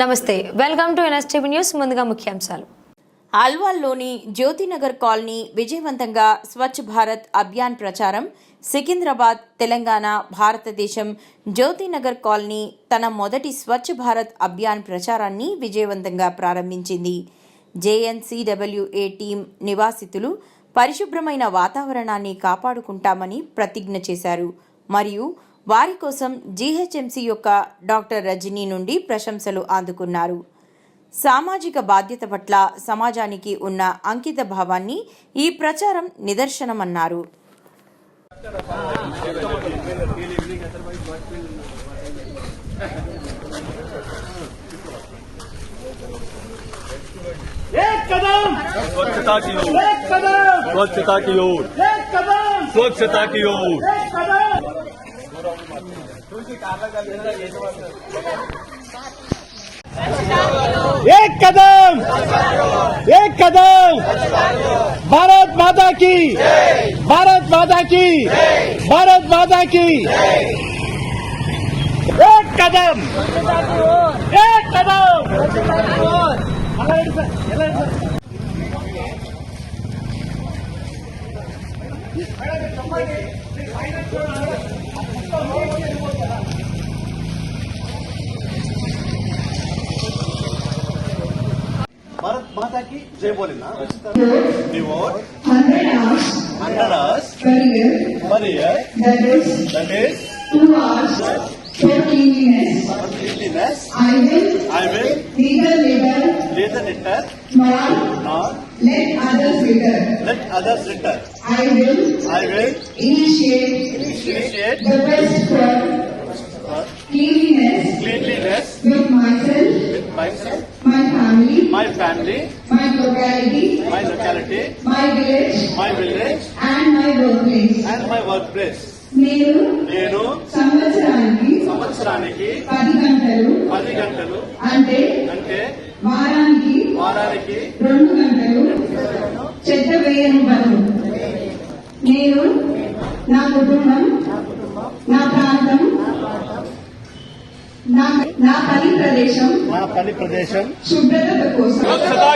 నమస్తే welcome to NSTV news ముందుగా ముఖ్యాంశాలు. అల్వాల్లోని జ్యోతినగర్ కాలనీ విజయవంతంగా స్వచ్ఛ భారత్ అభియాన్ ప్రచారం సికింద్రాబాద్ తెలంగాణ భారతదేశం జ్యోతినగర్ కాలనీ తన మొదటి స్వచ్ఛ భారత్ అభియాన్ ప్రచారాన్ని విజయవంతంగా ప్రారంభించింది. జేఎన్సీడబ్ల్యూఏ టీం నివాసితులు పరిశుభ్రమైన వాతావరణాన్ని కాపాడుకుంటామని ప్రతిజ్ఞ చేశారు. మరియు వారి కోసం జీహెచ్ఎంసీ యొక్క డాక్టర్ రజనీ నుండి ప్రశంసలు అందుకున్నారు సామాజిక బాధ్యత పట్ల సమాజానికి ఉన్న అంకిత భావాన్ని ఈ ప్రచారం నిదర్శనమన్నారు एक कदम स्वच्छता की ओर एक कदम स्वच्छता की ओर एक कदम स्वच्छता की ओर एक कदम एक कदम। भारत माता की, भारत माता की, भारत माता की। एक कदम एक कदम। भारत माता की जय बोले ना devote hundred hours under us per year, per year that is that is two hours for cleanliness. for cleanliness I will I will neither litter neither litter nor nor let others litter. let others litter. I will I will initiate initiate the best for cleanliness cleanliness with myself, with myself, my family, my family, my locality, my locality, my village, my village and my workplace. and my workplace. నేను నేను సంవత్సరానికి సంవత్సరానికి పది గంటలు పది గంటలు అంటే అంటే వారానికి వారానికి రెండు గంటలు చెత్త వేయనివ్వను నేను నా కుటుంబం నా ప్రాంతం నా పని ప్రదేశం నా పని ప్రదేశం. శుభ్రత కోసం. స్వచ్ఛతా